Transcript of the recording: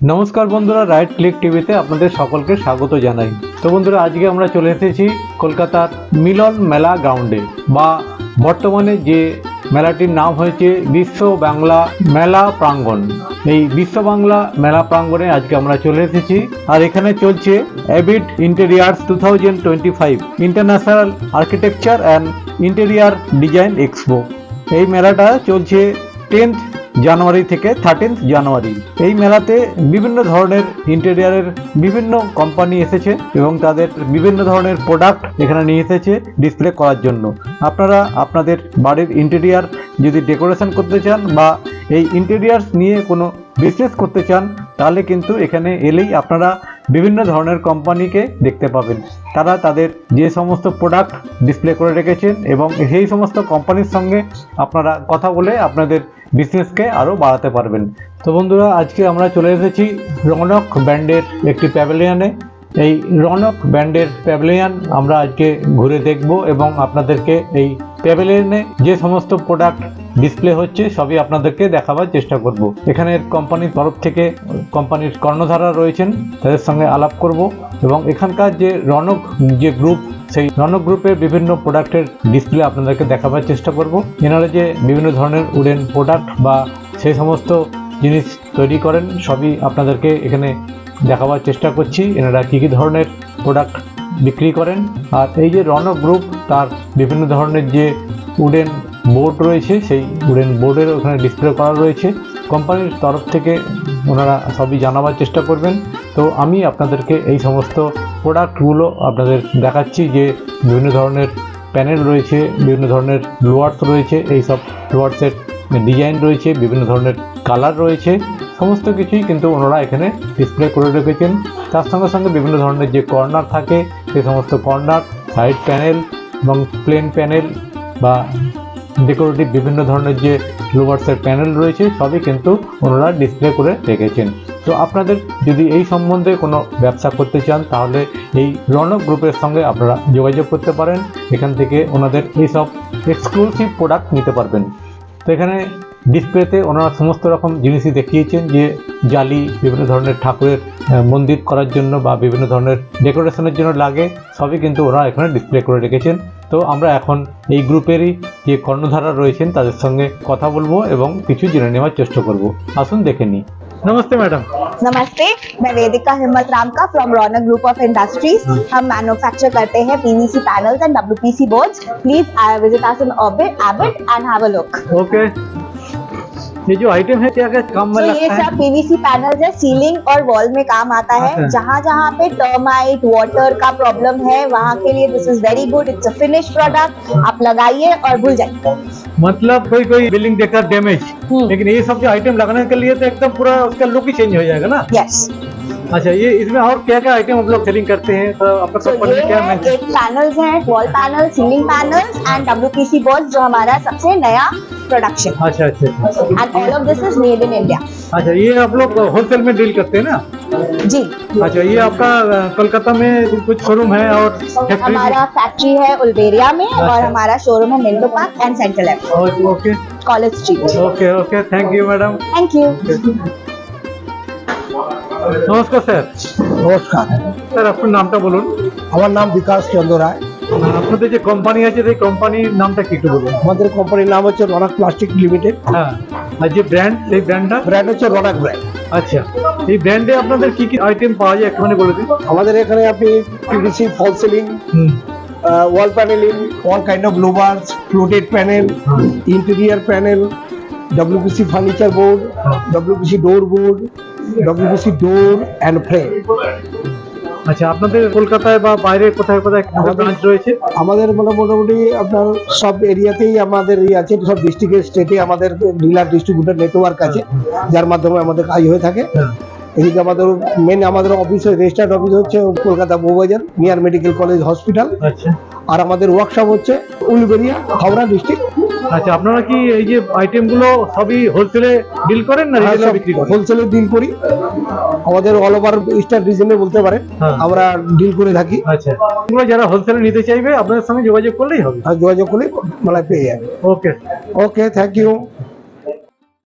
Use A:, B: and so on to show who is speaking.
A: নমস্কার বন্ধুরা right click টিভিতে আপনাদের সকলকে স্বাগত জানাই। তো বন্ধুরা, আজকে আমরা চলে এসেছি কলকাতার মিলন মেলা গ্রাউন্ডে বা বর্তমানে যে মেলাটির নাম হয়েছে বিশ্ব বাংলা মেলা প্রাঙ্গণ। এই বিশ্ব বাংলা মেলা প্রাঙ্গণে আজকে আমরা চলে এসেছি আর এখানে চলছে Abid interiors two thousand twenty five international architecture and interior design expo এই মেলাটা চলছে টেন্থ জানুয়ারি থেকে থার্টিন্থ জানুয়ারি। এই মেলাতে বিভিন্ন ধরনের ইন্টেরিয়ারের বিভিন্ন কোম্পানি এসেছে এবং তাদের বিভিন্ন ধরনের প্রোডাক্ট এখানে নিয়ে এসেছে ডিসপ্লে করার জন্য। আপনারা আপনাদের বাড়ির ইন্টেরিয়ার যদি ডেকোরেশন করতে চান বা এই ইন্টেরিয়ার্স নিয়ে কোনো বিজনেস করতে চান, তাহলে কিন্তু এখানে এলেই আপনারা বিভিন্ন ধরনের কোম্পানিকে দেখতে পাবেন। তারা তাদের যে সমস্ত প্রোডাক্ট ডিসপ্লে করে রেখেছেন এবং সেই সমস্ত কোম্পানির সঙ্গে আপনারা কথা বলে আপনাদের বিজনেসকে আরও বাড়াতে পারবেন। তো বন্ধুরা, আজকে আমরা চলে এসেছি রনক ব্র্যান্ডের একটি প্যাভিলিয়নে এই রনক ব্র্যান্ডের প্যাভিলিয়ন আমরা আজকে ঘুরে দেখব এবং আপনাদেরকে এই প্যাভিলিয়নে যে সমস্ত প্রোডাক্ট ডিসপ্লে হচ্ছে, সবই আপনাদেরকে দেখাবার চেষ্টা করব। এখানের কোম্পানির তরফ থেকে কোম্পানির কর্ণধারা রয়েছেন, তাদের সঙ্গে আলাপ করব এবং এখানকার যে রনক, যে গ্রুপ সেই রনক গ্রুপের বিভিন্ন প্রোডাক্টের ডিসপ্লে আপনাদেরকে দেখাবার চেষ্টা করব। এনারা যে বিভিন্ন ধরনের উডেন প্রোডাক্ট বা সেই সমস্ত জিনিস তৈরি করেন, সবই আপনাদেরকে এখানে দেখাবার চেষ্টা করছি। এনারা কী কী ধরনের প্রোডাক্ট বিক্রি করেন। আর এই যে রনক গ্রুপ তার বিভিন্ন ধরনের যে উডেন বোর্ড রয়েছে, সেই উডেন বোর্ডের ওখানে ডিসপ্লে করা রয়েছে। কোম্পানির তরফ থেকে ওনারা সবই জানাবার চেষ্টা করবেন। তো আমি আপনাদেরকে এই সমস্ত প্রোডাক্টগুলো আপনাদের দেখাচ্ছি যে বিভিন্ন ধরনের প্যানেল রয়েছে, বিভিন্ন ধরনের লোয়ার্স রয়েছে এই সব লোয়ার্সের ডিজাইন রয়েছে, বিভিন্ন ধরনের কালার রয়েছে। সমস্ত কিছুই কিন্তু ওনারা এখানে ডিসপ্লে করে রেখেছেন। তার সঙ্গে সঙ্গে বিভিন্ন ধরনের যে কর্নার থাকে, সে সমস্ত কর্নার সাইড প্যানেল এবং প্লেন প্যানেল বা ডেকোরেটিভ বিভিন্ন ধরনের যে লোভার্সের প্যানেল রয়েছে, সবই কিন্তু ওনারা ডিসপ্লে করে রেখেছেন। তো আপনাদের যদি এই সম্বন্ধে কোনো ব্যবসা করতে চান, তাহলে এই রনক গ্রুপের সঙ্গে আপনারা যোগাযোগ করতে পারেন। এখান থেকে ওনাদের এই সব এক্সক্লুসিভ প্রোডাক্ট নিতে পারবেন। তো এখানে ডিসপ্লেতে ওনারা সমস্ত রকম জিনিসই দেখিয়েছেন, যে জালি, বিভিন্ন ধরনের ঠাকুরের মন্দির করার জন্য বা বিভিন্ন ধরনের ডেকোরেশনের জন্য লাগে, সবই কিন্তু ওরা এখানে ডিসপ্লে করে রেখেছেন। তো আমরা এখন এই গ্রুপেরই যে কর্ণধারা রয়েছেন তাদের সঙ্গে কথা বলবো এবং কিছু জেনে নেওয়ার চেষ্টা করব আসুন দেখে নিই নমস্তে ম্যাডাম
B: नमस्ते मैं वेदिका हिम्मत राम का from Raunak group of industries हम मैन्युफैक्चर करते हैं PVC panels and WPC boards please visit us in orbit ebit and have a look
A: okay ये जो आइटम है क्या क्या काम में
B: ये
A: लगता है?
B: सब पीवीसी पैनल्स है सीलिंग और वॉल में काम आता
A: अच्छा।
B: है। जहाँ जहाँ पे टर्माइट वाटर का प्रॉब्लम है वहाँ के लिए this is very good it's a finish product आप लगाइए और भूल जाइए।
A: मतलब कोई कोई बिल्डिंग देखकर डैमेज
B: हम्म।
A: लेकिन ये सब जो आइटम लगाने के लिए तो एकदम पूरा उसका लुक ही चेंज हो जाएगा ना?
B: यस
A: अच्छा ये इसमें और क्या क्या आइटम आप लोग सेलिंग करते हैं? तो आपका
B: तो
A: कंपनी क्या
B: है एक पैनल्स है wall panel ceiling panels and WPC board जो हमारा सबसे नया प्रोडक्शन
A: अच्छा अच्छा अच्छा
B: and all of this is made in India
A: अच्छा ये आप लोग होलसेल में डील करते हैं ना
B: जी
A: अच्छा ये आपका अ, कोलकाता में कुछ शोरूम है और फैक्ट्री
B: हमारा फैक्ट्री है उल्बेरिया में और
A: अच्छा।
B: हमारा शोरूम है Minto park and central F
A: okay
B: college street
A: okay okay thank you madam
B: thank you
A: নমস্কার স্যার
C: নমস্কার
A: স্যার আপনার নামটা বলুন
C: আমার নাম বিকাশ চন্দ্র রায়
A: আপনাদের যে কোম্পানি আছে সেই কোম্পানির নামটা কি একটু বলুন?
C: আমাদের কোম্পানির নাম হচ্ছে রনাক প্লাস্টিক লিমিটেড।
A: হ্যাঁ। আর যে ব্র্যান্ড সেই ব্র্যান্ডটা
C: ব্র্যান্ড হচ্ছে রনাক ব্র্যান্ড
A: আচ্ছা। এই ব্র্যান্ডে আপনাদের কি কি আইটেম পাওয়া যায় একটুখানি বলে দিন?
C: আমাদের এখানে আপনি PVC fall
A: ceiling
C: wall panelling all kind of louvers fluted panel interior panel WPC furniture board WPC door board WPC door and frame
A: আচ্ছা আপনাদের কলকাতায় বা বাইরে কোথায় কোথায় ব্রাঞ্চ রয়েছে?
C: আমাদের মানে মোটামুটি আপনার সব এরিয়াতেই আমাদের ইয়ে আছে সব ডিস্ট্রিক্টের স্টেটে আমাদের ডিলার ডিস্ট্রিবিউটর নেটওয়ার্ক আছে যার মাধ্যমে আমাদের কাজ হয়ে থাকে।
A: হ্যাঁ।
C: এদিকে আমাদের মেন আমাদের অফিস রেজিস্টার্ড অফিস হচ্ছে Kolkata Bowbazar near medical college
A: hospital
C: আর আমাদের ওয়ার্কশপ হচ্ছে উলবেরিয়া হাওড়া ডিস্ট্রিক্ট
A: আচ্ছা আপনারা কি এই যে আইটেমগুলো সবই হোলসেলে ডিল করেন না রিটেলে বিক্রি করেন?
C: হোলসেলে ডিল করি। আমাদের অল ওভার ইস্টার্ন রিজনে বলতে পারেন।
A: হ্যাঁ।
C: আমরা ডিল করে থাকি।
A: আচ্ছা। যারা হোলসেলে নিতে চাইবে আপনাদের সঙ্গে যোগাযোগ করলেই হবে?
C: আর যোগাযোগ করলে মানে পেয়ে যাবে।
A: ওকে
C: ওকে থ্যাংক ইউ